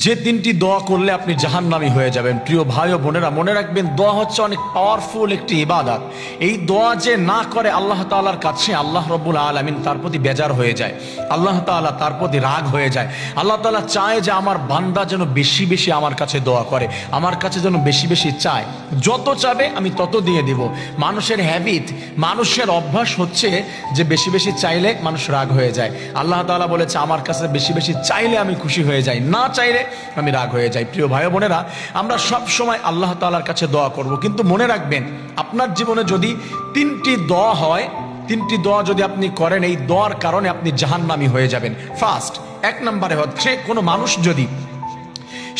যে তিনটি দোয়া করলে আপনি জাহান্নামি হয়ে যাবেন। প্রিয় ভাই ও বোনেরা, মনে রাখবেন, দোয়া হচ্ছে অনেক পাওয়ারফুল একটি ইবাদত। এই দোয়া যে না করে আল্লাহ তাআলার কাছে, আল্লাহ রব্বুল আলমিন তার প্রতি বেজার হয়ে যায়। আল্লাহ তাআলা তার প্রতি রাগ হয়ে যায়। আল্লাহ তাআলা চায় যে আমার বান্দা যেন বেশি বেশি আমার কাছে দোয়া করে, আমার কাছে যেন বেশি বেশি চায়। যত চাবে আমি তত দিয়ে দিব। মানুষের হ্যাবিট মানুষের অভ্যাস হচ্ছে যে বেশি বেশি চাইলে মানুষ রাগ হয়ে যায়। আল্লাহ তাআলা বলেছে, আমার কাছে বেশি বেশি চাইলে আমি খুশি হয়ে যাই। না চাইলে আমি রাগ হয়ে যাই। প্রিয় ভাই বোনেরা, আমরা সব সময় আল্লাহ তাআলার কাছে দোয়া করব। কিন্তু মনে রাখবেন, আপনার জীবনে যদি তিনটি দোয়া হয়, তিনটি দোয়া যদি আপনি করেন, এই দোয়ার কারণে আপনি জাহান্নামি হয়ে যাবেন। ফার্স্ট এক নম্বরে হচ্ছে, কোনো মানুষ যদি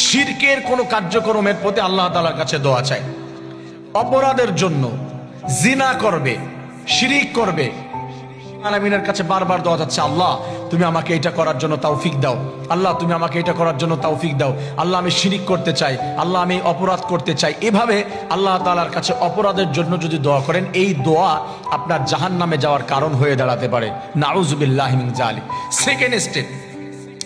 শিরকের কোনো কার্যক্রমের প্রতি আল্লাহ তালার কাছে দোয়া চায়, অপরাধের জন্য জিনা করবে, শিরিক করবে আলামিনের কাছে বারবার দোয়া যাচ্ছে, আল্লাহ, তুমি আমাকে এটা করার জন্য তৌফিক দাও। আল্লাহ, তুমি আমাকে এটা করার জন্য তৌফিক দাও। আল্লাহ, আমি শিরিক করতে চাই। আল্লাহ, আমি অপরাধ করতে চাই। এভাবে আল্লাহ তাআলার কাছে অপরাধের জন্য যদি দোয়া করেন, এই দোয়া আপনার জাহান নামে যাওয়ার কারণ হয়ে দাঁড়াতে পারে। নাউজুবিল্লাহ মিন জালিক সেকেন্ড স্টেপ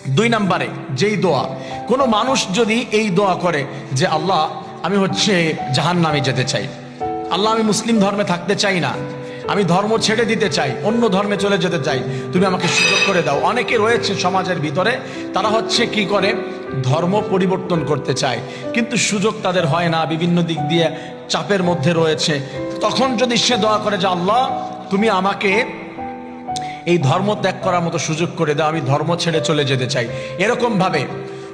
দুই নম্বরে যেই দোয়া, কোনো মানুষ যদি এই দোয়া করে যে, আল্লাহ, আমি হচ্ছে জাহান নামে যেতে চাই। আল্লাহ, আমি মুসলিম ধর্মে থাকতে চাই না। আমি ধর্ম ছেড়ে দিতে চাই, অন্য ধর্মে চলে যেতে চাই। তুমি আমাকে সুযোগ করে দাও। অনেকে রয়েছে সমাজের ভিতরে, তারা হচ্ছে কি করে? ধর্ম পরিবর্তন করতে চায়। কিন্তু সুযোগ তাদের হয় না, বিভিন্ন দিক দিয়ে চাপের মধ্যে রয়েছে। তখন যদি সে দোয়া করে যে, আল্লাহ, তুমি আমাকে এই ধর্ম ত্যাগ করার মতো সুযোগ করে দাও, আমি ধর্ম ছেড়ে চলে যেতে চাই। এরকম ভাবে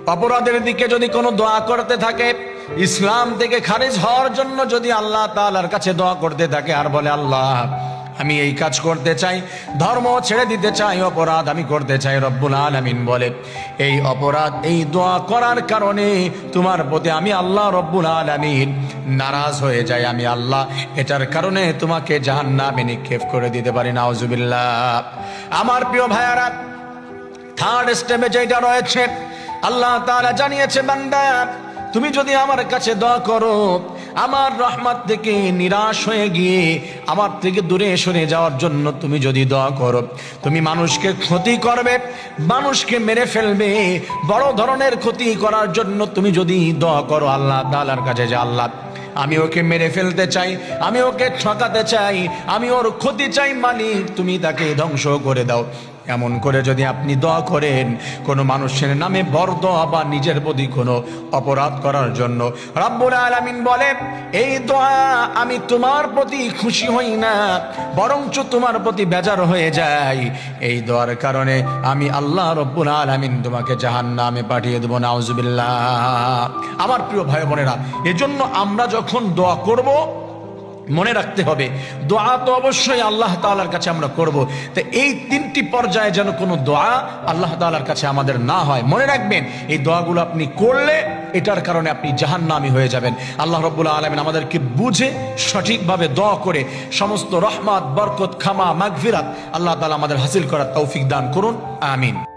অপরাধের দিকে যদি কোনো দোয়া করতে থাকে ইসলাম থেকে খারিজ হওয়ার জন্য যদি আল্লাহ তাআলার কাছে দোয়া করতে থাকে আর বলে, আল্লাহ, আমি এই কাজ করতে চাই, ধর্ম ছেড়ে দিতে চাই, অপরাধ আমি করতে চাই, রব্বুল আলামিন বলে, এই অপরাধ, এই দোয়া করার কারণে তোমার প্রতি আমি আল্লাহ রব্বুল আলামিন নারাজ হয়ে যাই, আমি আল্লাহ, এটার কারণে তোমাকে জাহান জাহান্নামে নিক্ষেপ করে দিতে পারি, নাউজুবিল্লাহ। আমার প্রিয় ভাইয়ারা থার্ড স্টেপে যেটা রয়েছে, আল্লাহ তাআলা জানিয়েছে, বান্দা তুমি যদি আমার কাছে দোয়া করো, আমার রহমত থেকে নিরাশ হয়ে গিয়ে আমার থেকে দূরে সরে যাওয়ার জন্য তুমি যদি দোয়া করো, তুমি মানুষকে ক্ষতি করবে, মানুষকে মেরে ফেলবে, বড় ধরনের ক্ষতি করার জন্য তুমি যদি দোয়া করো আল্লাহ তাআলার কাছে যে, আল্লাহ, আমি ওকে মেরে ফেলতে চাই, আমি ওকে ঠকাতে চাই, আমি ওর ক্ষতি চাই, মালিক, তুমি তাকে ধ্বংস করে দাও। এমন করে যদি আপনি দোয়া করেন, কোনো মানুষের নামে বর দোয়া বা নিজের প্রতি কোনো অপরাধ করার জন্য। রব্বুল আলামিন বলে, এই দোয়া আমি তোমার প্রতি খুশি হই না, বরঞ্চ তোমার প্রতি বেজার হয়ে যাই। এই দোয়ার কারণে আমি আল্লাহ রব্বুল আলামিন তোমাকে জাহান নামে পাঠিয়ে দেবো, নাউজুবিল্লাহ। আমার প্রিয় ভাই বোনেরা, এজন্য আমরা যখন দোয়া করব মনে রাখতে হবে। দোয়া তো অবশ্যই আল্লাহ তাআলার কাছে আমরা করব। তো এই তিনটি পর্যায়ে যেন কোনো দোয়া আল্লাহ তাআলার কাছে আমাদের না হয়। মনে রাখবেন, এই দোয়াগুলো আপনি করলে এটার কারণে আপনি জাহান্নামী হয়ে যাবেন। আল্লাহ রব্বুল্লাহ আলমিন আমাদেরকে বুঝে, সঠিকভাবে দোয়া করে, সমস্ত রহমত, বরকত খামা মাগফিরাত আল্লাহ তালা আমাদের হাসিল করার তৌফিক দান করুন। আমিন।